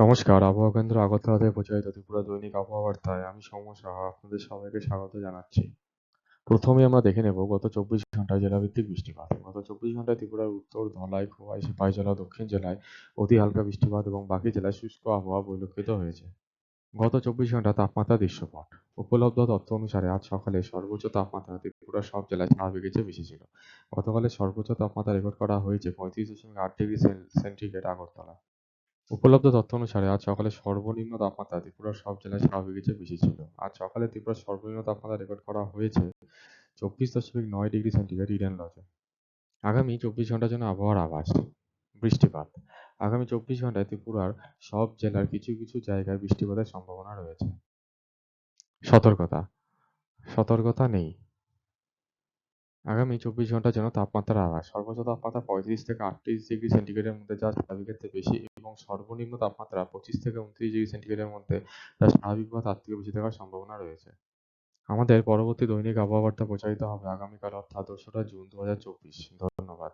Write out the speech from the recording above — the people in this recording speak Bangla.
নমস্কার, আবহাওয়া কেন্দ্র আগরতলা প্রচারিত ত্রিপুরা দৈনিক আবহাওয়া বার্তায় আমি সৌম্য সাহা আপনাদের সবাইকে স্বাগত জানাচ্ছি। প্রথমেই আমরা দেখে নেব গত চব্বিশ ঘন্টায় জেলাভিত্তিক বৃষ্টিপাত। গত চব্বিশ ঘন্টায় ত্রিপুরার উত্তর, ধলাই, খোয়াই, সিপাহীজলা, দক্ষিণ জেলায় অতি হালকা বৃষ্টিপাত এবং বাকি জেলায় শুষ্ক আবহাওয়া পরিলক্ষিত হয়েছে। গত চব্বিশ ঘণ্টা তাপমাত্রা দৃশ্যপট। উপলব্ধ তথ্য অনুসারে আজ সকালে সর্বোচ্চ তাপমাত্রা ত্রিপুরার সব জেলায় স্বাভাবিকের চেয়ে বেশি ছিল। গতকালের সর্বোচ্চ তাপমাত্রা রেকর্ড করা হয়েছে পঁয়ত্রিশ দশমিক আট ডিগ্রি সেন্টিগ্রেড আগরতলা। উপলব্ধ তথ্য অনুসারে আজ সকালে সর্বনিম্ন তাপমাত্রা ত্রিপুরার সব জেলায় স্বাভাবিকের চেয়ে বেশি ছিল। আজ সকালে ত্রিপুরার সর্বনিম্ন তাপমাত্রা রেকর্ড করা হয়েছে চব্বিশ দশমিক নয় ডিগ্রি সেন্টিগ্রেড ইডেন লজে। আগামী চব্বিশ ঘণ্টার জন্য আবহাওয়ার আভাস, বৃষ্টিপাত আগামী চব্বিশ ঘন্টায় ত্রিপুরার সব জেলার কিছু কিছু জায়গায় বৃষ্টিপাতের সম্ভাবনা রয়েছে। সতর্কতা সতর্কতা নেই আগামী চব্বিশ ঘণ্টার জন্য তাপমাত্রা আভাস সর্বোচ্চ তাপমাত্রা পঁয়ত্রিশ থেকে আটত্রিশ ডিগ্রি সেন্টিগ্রেডের মধ্যে, যা স্বাভাবিকের থেকে বেশি, এবং সর্বনিম্ন তাপমাত্রা পঁচিশ থেকে উনত্রিশ ডিগ্রি সেন্টিগ্রেডের মধ্যে, যা স্বাভাবিক বা তার থেকে বেশি থাকার সম্ভাবনা রয়েছে। আমাদের পরবর্তী দৈনিক আবহাওয়া বার্তা প্রচারিত হবে আগামীকাল, অর্থাৎ দোসরা জুন দু হাজার চব্বিশ। ধন্যবাদ।